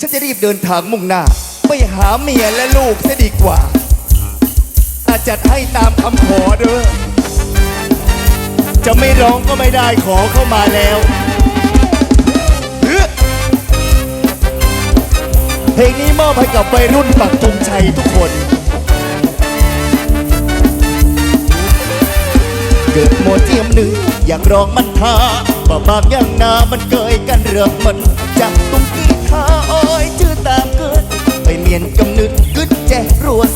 ฉันจะรีบเดินทางมุ่งหน้า ไปหาเมียและลูกซะดีกว่า อาจจัดให้ตามคำขอเด้อ จะไม่ร้องก็ไม่ได้ขอเข้ามาแล้ว เพลงนี้มอบให้กับวัยรุ่นปักธงชัยทุกคน เกิดโมเจียมหนึ่งอยากร้องมันท่าบ่บางอย่างนามันเกยกันเรื่องมันจากตุ้ง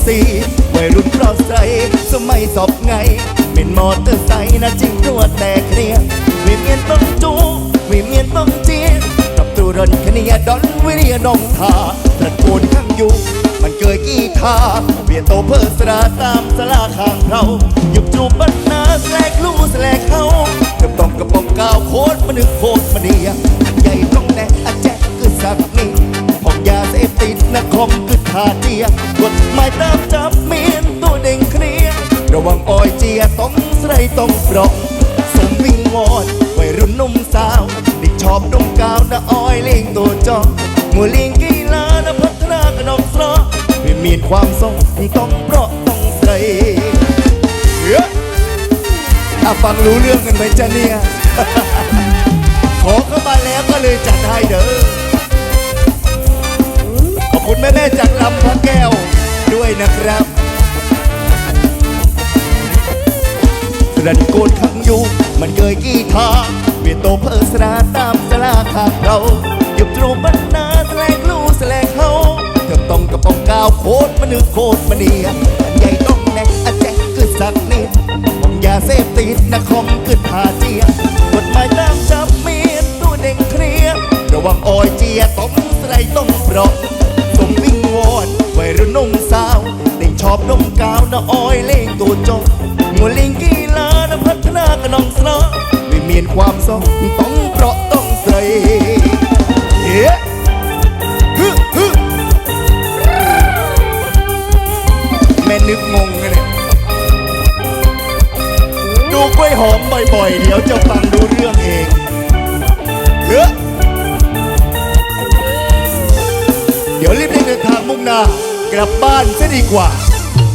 สีวัยรุ่นปลอดใสสมัยสอบไง เป็นมอเตอร์ไซค์นะจริงรัวแต่เคลียร์วิเมียนต้องจูวิเมียนต้องเจียกับตูรนคเนียดอนวิเรียนองทาตระกูลข้างอยู่ มันเกยกีทาเวียนโตเพื่อสราตามสลาข้างเราหยุบจูบบันนาแสลกลู่แสลกเขาเติมต้องกระป๋องกาวโคตรมันนึกโคตรมันเดีย เจียกฎหมายตามจับเมียนตัวเด้งเคลียระวังอ้อยเจียต้องใส่ต้องปรอกสมวิงวอนวัยรุ่นหนุ่มสาวดิชอบดมกาวนะอ้อยเล่งตัวจอมัวลิงกีฬานะพัฒนากระนองสระไม่มีความทรงต้องเพราะต้องใส่เฮ้ยอะฟังรู้เรื่องกันไหมจ๊ะเนี่ย ขอเข้ามาแล้วก็เลยจัดให้เด้อ แม่แม่จากลำพระแก้วด้วยนะครับระดโกนขังอยู่ มันเกยกีทาเวียนโตเพอสราตามสลาขางเราหยุบตรูบันนาแสลงลู่แสลงเขาเกือบต้องกระปองกาวโคตรมันนึกโคตรมันเนียใหญ่ต้องแน่อันแจ๊กคือสักนิดผมยาเสพติดนะคอมคือทาเจียกฎหมายตามจับเมียนตัวเด้งเคลียร์ระวังออยเจียต้องใส่ต้องปรอก อบนมกาวนะอ้อยเล่งตัวจงมัวลิงกีฬานะพัฒนากระนองสระไม่เมียนความสองต้องเพราะต้องใส่เฮ้ฮึฮึแม่นึกงงเนี่ยดูกล้วยหอมบ่อยๆ เดี๋ยวจะฟังดูเรื่องเองเฮ้เดี๋ยวรีบเดินทางมุ่งหน้ากลับบ้านซะดีกว่า